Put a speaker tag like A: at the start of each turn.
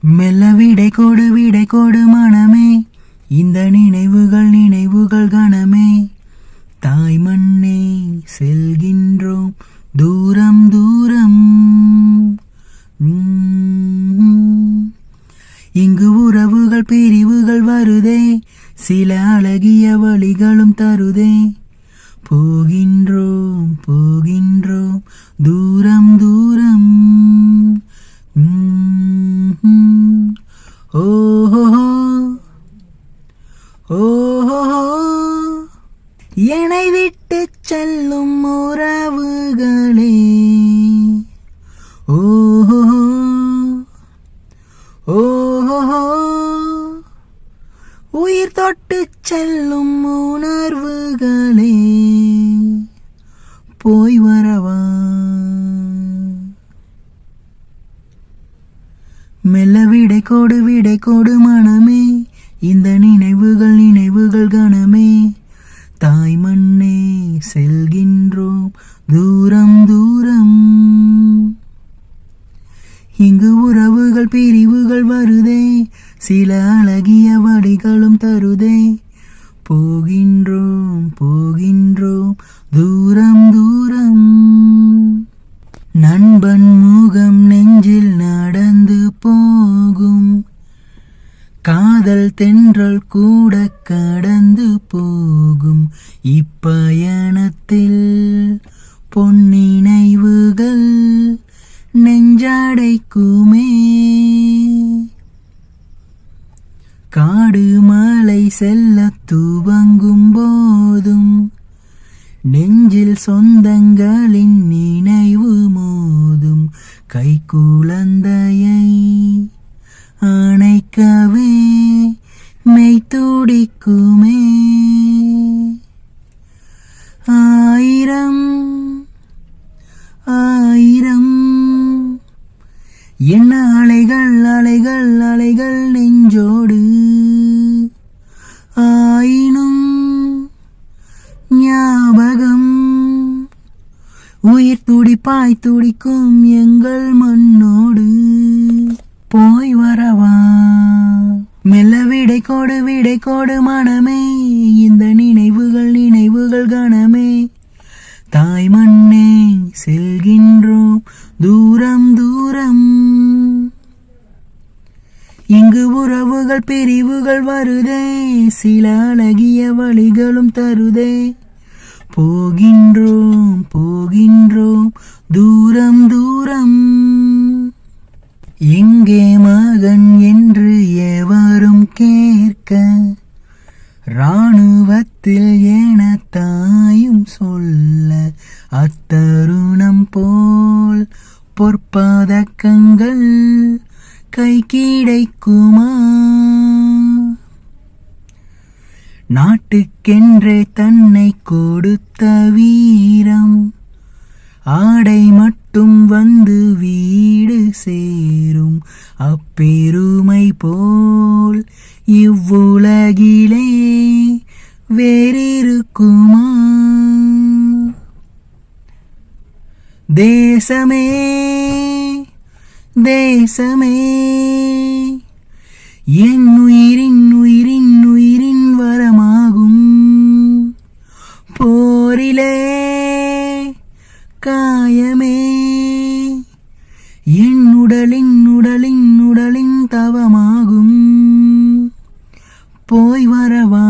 A: மெல்ல விடை கொடு விடை கொடு மனமே. இந்த நினைவுகள் நினைவுகள் கணமே தாய் மண்ணே செல்கின்றோம் தூரம் தூரம். இங்கு உறவுகள் பிரிவுகள் வருதே. சில அழகிய வழிகளும் தருதே. போகின்றோம் போகின்றோம் தூரம் தூரம். ஓஹோ ஓஹோ என்னை விட்டு செல்லும் உறவுகளே. ஓஹோ ஓஹோ உயிர் தொட்டு செல்லும் உணர்வுகளே. போய் வரவா மெல்ல விடை கொடு விடை கொடு மனமே. இந்த நினைவுகள் நினைவுகள் கணமே தாய் மண்ணே செல்கின்றோம் தூரம் தூரம். இங்கு உறவுகள் பிரிவுகள் வருதே. சில அழகிய வடிகளும் தருதே. போகின்றோம் போகின்றோம் தூரம் தூரம். காதல் தென்றல் கூட கடந்து போகும் இப்பயணத்தில். பொன்னினைவுகள் நெஞ்சாடைக்குமே. காடு மலை செல்ல துவங்கும் போதும் நெஞ்சில் சொந்தங்களின் நினைவு மோதும். கை குழந்தையை அணைக்கவே பிடிக்குமே. ஆயிரம் ஆயிரம். என்ன அலைகள் அலைகள் அலைகள் நெஞ்சோடு ஆயினும் ஞாபகம். உயிர் துடிப்பாய் துடிக்கும் எங்கள் விடைக்கோடு கொடு விடை மனமே. இந்த நினைவுகள் நினைவுகள் கணமே தாய் மண்ணே செல்கின்றோம் தூரம் தூரம். இங்கு உறவுகள் பிரிவுகள் வருதே. சில அழகிய வழிகளும் தருதே. போகின்றோம் போகின்றோம் தூரம் தூரம். எங்கே மகன் என்று எவரும் கேட்க ராணுவத்தில் என தாயும் சொல்ல அத்தருணம் போல் பொற்பதக்கங்கள் கை கிடைக்குமா? நாட்டுக்கென்றே தன்னை கொடுத்த வீரம் ஆடை மட்டும் வந்து வீடு சேரும் அப்பெருமை போல் இவ்வுலகிலே வேறிருக்குமா? தேசமே தேசமே என் உயிரின் உயிரின் உயிரின் வரமாகும். போரிலே காயமே என் உடலின் உடலின் போய் வரவா?